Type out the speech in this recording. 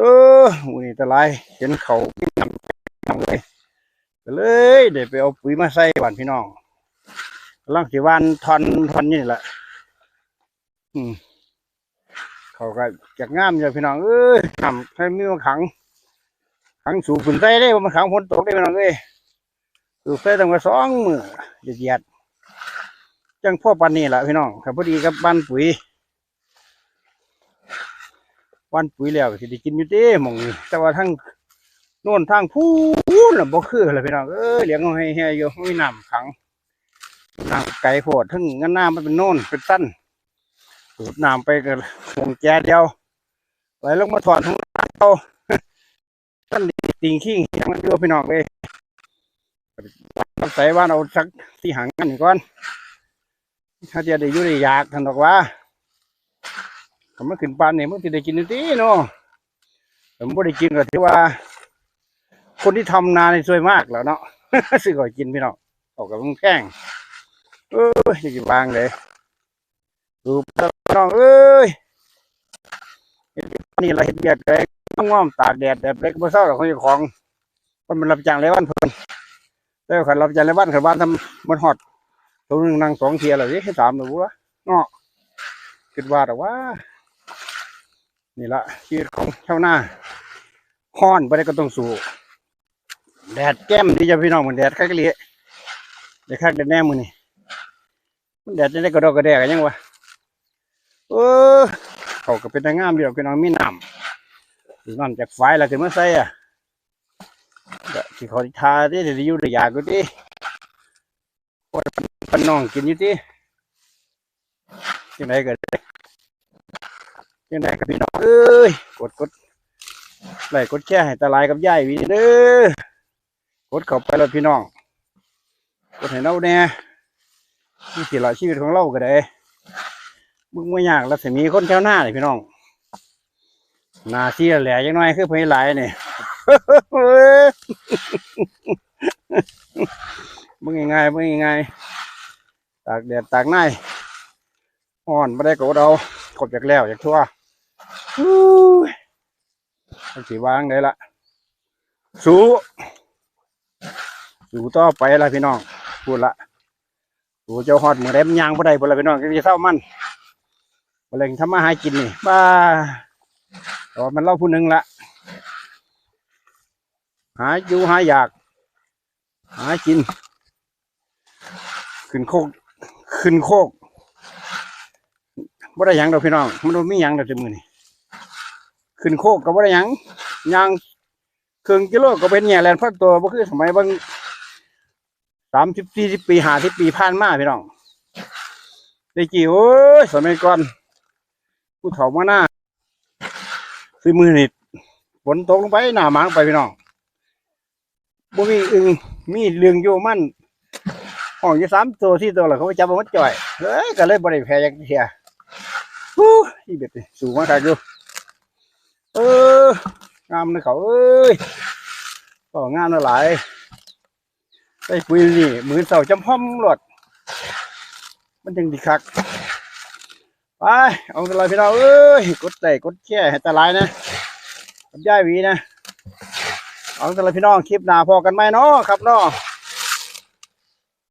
อหมูนี่ตะไลายเห็นเขากินน้ำน้ำเลยก็เลยเดี๋ยวไปเอาปุ๋ยมาใส่บ้านพี่น้องกำลังสิวานทอนทอนนี่แหละอืมเขาก็จากงามอยู่พี่น้องเอ้ยน้ำให้มีมาขัง ขังสูบฝุ่นใส่ได้บ่มันขังฝนตกได้พี่น้องเอ้ยสูบใส่ตั้งแต่สองมือเหยียดจังพ่อปันนี่แหละพี่น้องครับพอดีกับบ้านปุ๋ย วันปุ๋ยแล้วสิได้กินอยู่เด้หมองนี้แต่ว่าทั้งโน่นทางพูนน่ะบ่คือเลยพี่น้องเอ้ยเลี้ยงเอาให้แห่อยู่มีน้ำขังน้ำไก่โพดทั้งงั้นน้ำมันเป็นโน่นเป็นสั้นสูบน้ำไปก็วงแจเดียวไหลลงมาถอดทั้งเอาท่านติงขี้เหียงมันเยอะพี่น้องเลยใส่บ้าเอาสักที่หังกันก่อนถ้าจะได้อยู่ได้ยากท่านบอกว่า ผมมาขึ้นปานนี่มันจะได้กินอยู่ตีเนาะผมไม่ได้กินก็ถือว่า คนที่ทำนาในช่วยมากแล้วเนาะซื้อก่อยกินพี่น้องออกกับมึงแพงเอ้ยจะกินบางเลยดูพี่น้องเอ้ยนี่เราเห็นเบียดเลยต้องง้อมตากแดดแดดเล็กบ่เศร้าหรอกของของมันมันรับจ้างเลยวันเพิ่นแล้วขันรับจ้างเลยวันขันบ้านทำมันฮอดตัวหนึงนั่งสองเทียแล้วนี่ให้สามหรือวะเนาะคิดว่าแต่ว่า นี่ละชีวิตของชาวนาฮ้อนไปได้ก็ต้องสู้แดดแก้มที่จะพี่น้องเหมือนแดดคักเลียแดดคักแดดแน่มือนี่มันแดดจะได้กระดอกกระแดกกันยังวะเออเขาก็เป็นตางามเดียวพี่น้องมีน้ำน้ำจากไฟแล้วถึงมาใส่อะที่เขาทาที่เดี๋ยวอยู่เดี๋ยวอยากกูที่ปนน้องกินอยู่ที่ยังไงก็ได้ ยังไงกับพี่น้องเอ้ยกดกดไลค์กดแชร์ให้ตาลายกับยายวีเด้อกดเข้าไปแล้วพี่น้องกดให้เราแน่นี่สิละชีวิตของเราก็ได้มึงไม่ยากแล้วสิมีคนแถวหน้าเลยพี่น้องหนาเสียแหล่ยังน้อยคือเพลหลายนี่มึงยังไงมึงยังไงตากแดดตากหน้าอ่อนไม่ได้กดเอากบจากแล้วจากทั่วฮู้ย มันสีวางได้ละสู้สู้ต่อไปละพี่น้องพูดละสู้เจ้าฮอดมือเร็มยางบ่ได้พุ่นละพี่น้องก็จะเศร้ามันบ่เลยทำมาหากินนี่บ้าต่ว่ามันเล่าผู้หนึ่งละหาอยู่หาอยาก หากิน ขึ้นโคก ขึ้นโคกบ่ได้ยังดอกพี่น้องมันบ่มียังดอกจมือนี่ ขึ้นโคกก็บ่ได้หยังยางครึ่งกิโลก็เป็นแง่แลนพักตัวบ่คือสมัยบางสามสิบสี่สิบปีห้าสิบปีผ่านมาพี่น้องได้กี่โอ้ยสมัยก่อนผู้เฒ่ามาหน้าซื้อมือนี่ฝนตกลงไปหน้าหมางไปพี่น้องบ่มีอึงมีเรื่องโยมันห้องอยู่สามตัวที่ตัวแล้วเขาไปจับเอามาจ่อยเอ้ยก็เลยบ่ได้แพ้ยักเทียฮู้อีเบ็ดนี่สูงมากครับอยู่ เอองามเลยเขาเอ้ยก็งามละหลายไอ้ปุ๋ยนี่มือเสาจำพ่อมหลดมันยังดีคักไปเอาตะไลพี่เราเอ้ยกดไต่กดแค่ให้ตะไลนะกับย่ายวีนะเอาตะไลพี่น้องคลิปหน้าพอกันไหมเนาะครับเนาะ